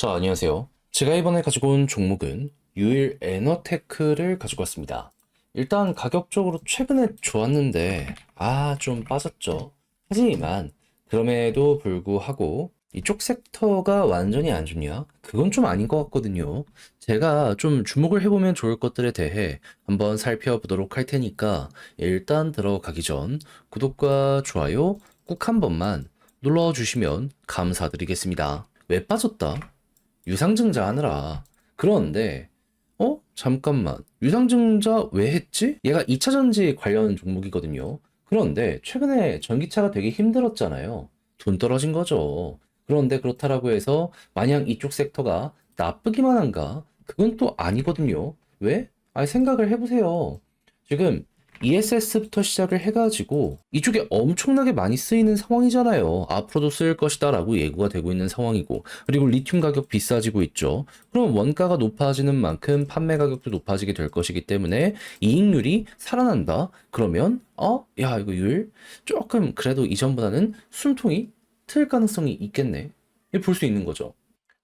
자, 안녕하세요. 제가 이번에 가지고 온 종목은 유일 에너테크를 가지고 왔습니다. 일단 가격적으로 최근에 좋았는데, 아, 좀 빠졌죠. 하지만, 그럼에도 불구하고, 이쪽 섹터가 완전히 안 좋냐? 그건 좀 아닌 것 같거든요. 제가 좀 주목을 해보면 좋을 것들에 대해 한번 살펴보도록 할 테니까, 일단 들어가기 전 구독과 좋아요 꼭 한 번만 눌러주시면 감사드리겠습니다. 왜 빠졌다? 유상증자 하느라. 그런데, 어? 잠깐만. 유상증자 왜 했지? 얘가 2차전지 관련 종목이거든요. 그런데 최근에 전기차가 되게 힘들었잖아요. 돈 떨어진 거죠. 그런데 그렇다라고 해서 마냥 이쪽 섹터가 나쁘기만 한가? 그건 또 아니거든요. 왜? 아니, 생각을 해보세요. 지금 ESS부터 시작을 해가지고 이쪽에 엄청나게 많이 쓰이는 상황이잖아요. 앞으로도 쓰일 것이다 라고 예고가 되고 있는 상황이고 그리고 리튬 가격 비싸지고 있죠. 그럼 원가가 높아지는 만큼 판매 가격도 높아지게 될 것이기 때문에 이익률이 살아난다. 그러면 어? 야 이거 율 조금 그래도 이전보다는 숨통이 트일 가능성이 있겠네. 볼 수 있는 거죠.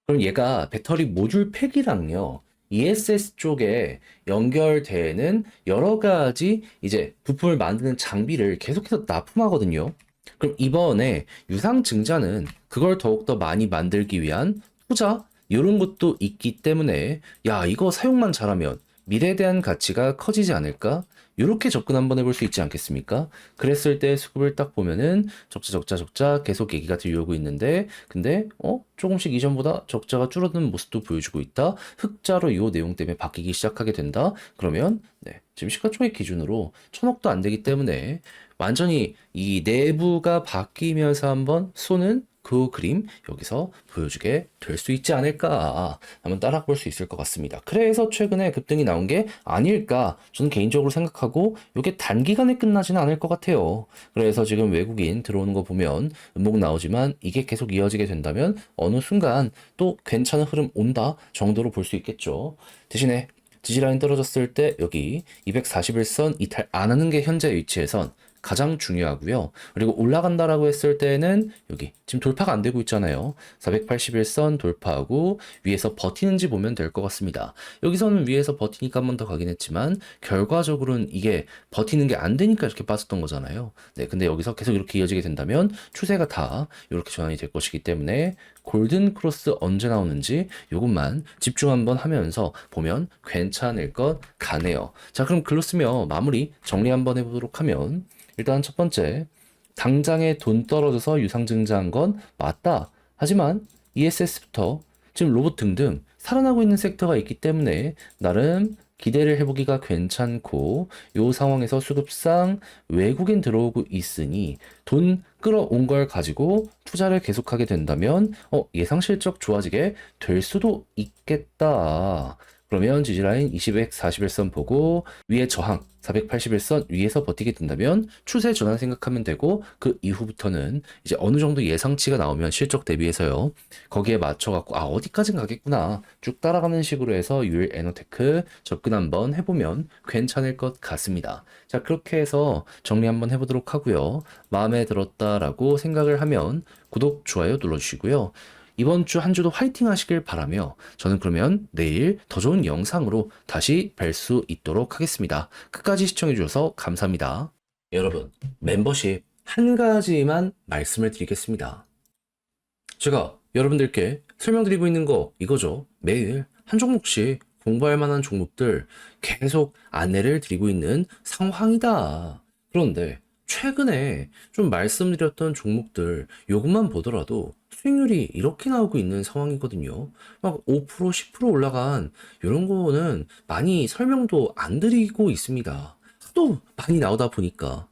그럼 얘가 배터리 모듈 팩이랑요. ESS 쪽에 연결되는 여러 가지 이제 부품을 만드는 장비를 계속해서 납품하거든요. 그럼 이번에 유상증자는 그걸 더욱더 많이 만들기 위한 투자 이런 것도 있기 때문에 야 이거 사용만 잘하면 미래에 대한 가치가 커지지 않을까? 이렇게 접근 한번 해볼 수 있지 않겠습니까? 그랬을 때 수급을 딱 보면은 적자 적자 적자 계속 얘기가 들려오고 있는데 근데 어 조금씩 이전보다 적자가 줄어드는 모습도 보여주고 있다. 흑자로 이 내용 때문에 바뀌기 시작하게 된다. 그러면 네 지금 시가총액 기준으로 천억도 안 되기 때문에 완전히 이 내부가 바뀌면서 한번 쏘는 그 그림 여기서 보여주게 될 수 있지 않을까 한번 따라 볼 수 있을 것 같습니다. 그래서 최근에 급등이 나온 게 아닐까 저는 개인적으로 생각하고 이게 단기간에 끝나지는 않을 것 같아요. 그래서 지금 외국인 들어오는 거 보면 음목 나오지만 이게 계속 이어지게 된다면 어느 순간 또 괜찮은 흐름 온다 정도로 볼 수 있겠죠. 대신에 지지라인 떨어졌을 때 여기 241선 이탈 안 하는 게 현재 위치에선 가장 중요하고요. 그리고 올라간다라고 했을 때는 여기 지금 돌파가 안 되고 있잖아요. 481선 돌파하고 위에서 버티는지 보면 될 것 같습니다. 여기서는 위에서 버티니까 한 번 더 가긴 했지만 결과적으로는 이게 버티는 게 안 되니까 이렇게 빠졌던 거잖아요. 네, 근데 여기서 계속 이렇게 이어지게 된다면 추세가 다 이렇게 전환이 될 것이기 때문에 골든 크로스 언제 나오는지 요것만 집중 한번 하면서 보면 괜찮을 것 같네요. 자, 그럼 글로 쓰며 마무리 정리 한번 해보도록 하면 일단 첫 번째, 당장에 돈 떨어져서 유상증자한 건 맞다. 하지만 ESS부터 지금 로봇 등등 살아나고 있는 섹터가 있기 때문에 나름 기대를 해보기가 괜찮고 요 상황에서 수급상 외국인 들어오고 있으니 돈 끌어온 걸 가지고 투자를 계속하게 된다면 어, 예상 실적 좋아지게 될 수도 있겠다. 그러면 지지라인 20엑 41선 보고 위에 저항 481선 위에서 버티게 된다면 추세 전환 생각하면 되고 그 이후부터는 이제 어느 정도 예상치가 나오면 실적 대비해서요. 거기에 맞춰 갖고 아 어디까진 가겠구나 쭉 따라가는 식으로 해서 유일 에너테크 접근 한번 해보면 괜찮을 것 같습니다. 자 그렇게 해서 정리 한번 해보도록 하고요. 마음에 들었다라고 생각을 하면 구독 좋아요 눌러주시고요. 이번 주 한 주도 화이팅 하시길 바라며 저는 그러면 내일 더 좋은 영상으로 다시 뵐 수 있도록 하겠습니다. 끝까지 시청해 주셔서 감사합니다. 여러분, 멤버십 한 가지만 말씀을 드리겠습니다. 제가 여러분들께 설명드리고 있는 거 이거죠. 매일 한 종목씩 공부할 만한 종목들 계속 안내를 드리고 있는 상황이다. 그런데 최근에 좀 말씀드렸던 종목들 요것만 보더라도 수익률이 이렇게 나오고 있는 상황이거든요. 막 5%, 10% 올라간 이런 거는 많이 설명도 안 드리고 있습니다. 또 많이 나오다 보니까.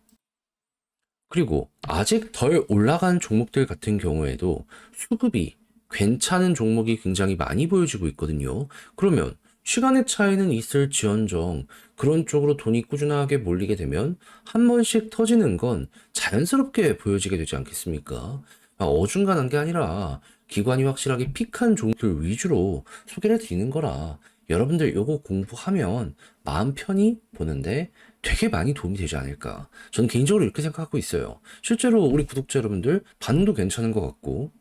그리고 아직 덜 올라간 종목들 같은 경우에도 수급이 괜찮은 종목이 굉장히 많이 보여지고 있거든요. 그러면 시간의 차이는 있을지언정 그런 쪽으로 돈이 꾸준하게 몰리게 되면 한 번씩 터지는 건 자연스럽게 보여지게 되지 않겠습니까? 아, 어중간한 게 아니라 기관이 확실하게 픽한 종목들 위주로 소개를 드리는 거라 여러분들 요거 공부하면 마음 편히 보는데 되게 많이 도움이 되지 않을까. 저는 개인적으로 이렇게 생각하고 있어요. 실제로 우리 구독자 여러분들 반응도 괜찮은 것 같고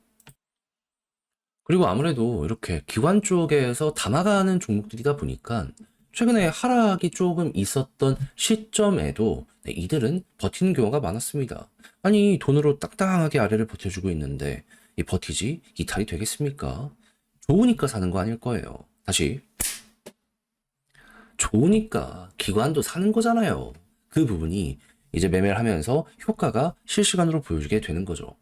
그리고 아무래도 이렇게 기관 쪽에서 담아가는 종목들이다 보니까 최근에 하락이 조금 있었던 시점에도 네, 이들은 버티는 경우가 많았습니다. 아니, 돈으로 딱딱하게 아래를 버텨주고 있는데 이 버티지 이탈이 되겠습니까? 좋으니까 사는 거 아닐 거예요. 다시. 좋으니까 기관도 사는 거잖아요. 그 부분이 이제 매매를 하면서 효과가 실시간으로 보여주게 되는 거죠.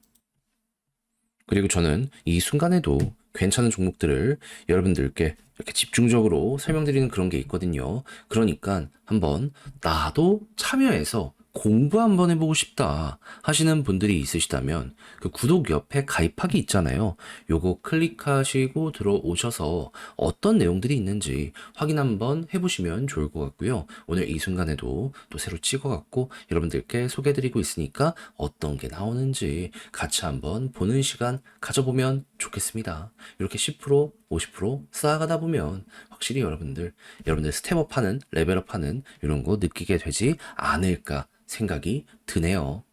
그리고 저는 이 순간에도 괜찮은 종목들을 여러분들께 이렇게 집중적으로 설명드리는 그런 게 있거든요. 그러니까 한번 나도 참여해서 공부 한번 해보고 싶다 하시는 분들이 있으시다면 그 구독 옆에 가입하기 있잖아요. 요거 클릭하시고 들어오셔서 어떤 내용들이 있는지 확인 한번 해보시면 좋을 것 같고요. 오늘 이 순간에도 또 새로 찍어갖고 여러분들께 소개해드리고 있으니까 어떤 게 나오는지 같이 한번 보는 시간 가져보면 좋겠습니다. 이렇게 10% 50% 쌓아가다 보면 확실히 여러분들 여러분들 스텝업 하는 레벨업 하는 이런 거 느끼게 되지 않을까 생각이 드네요.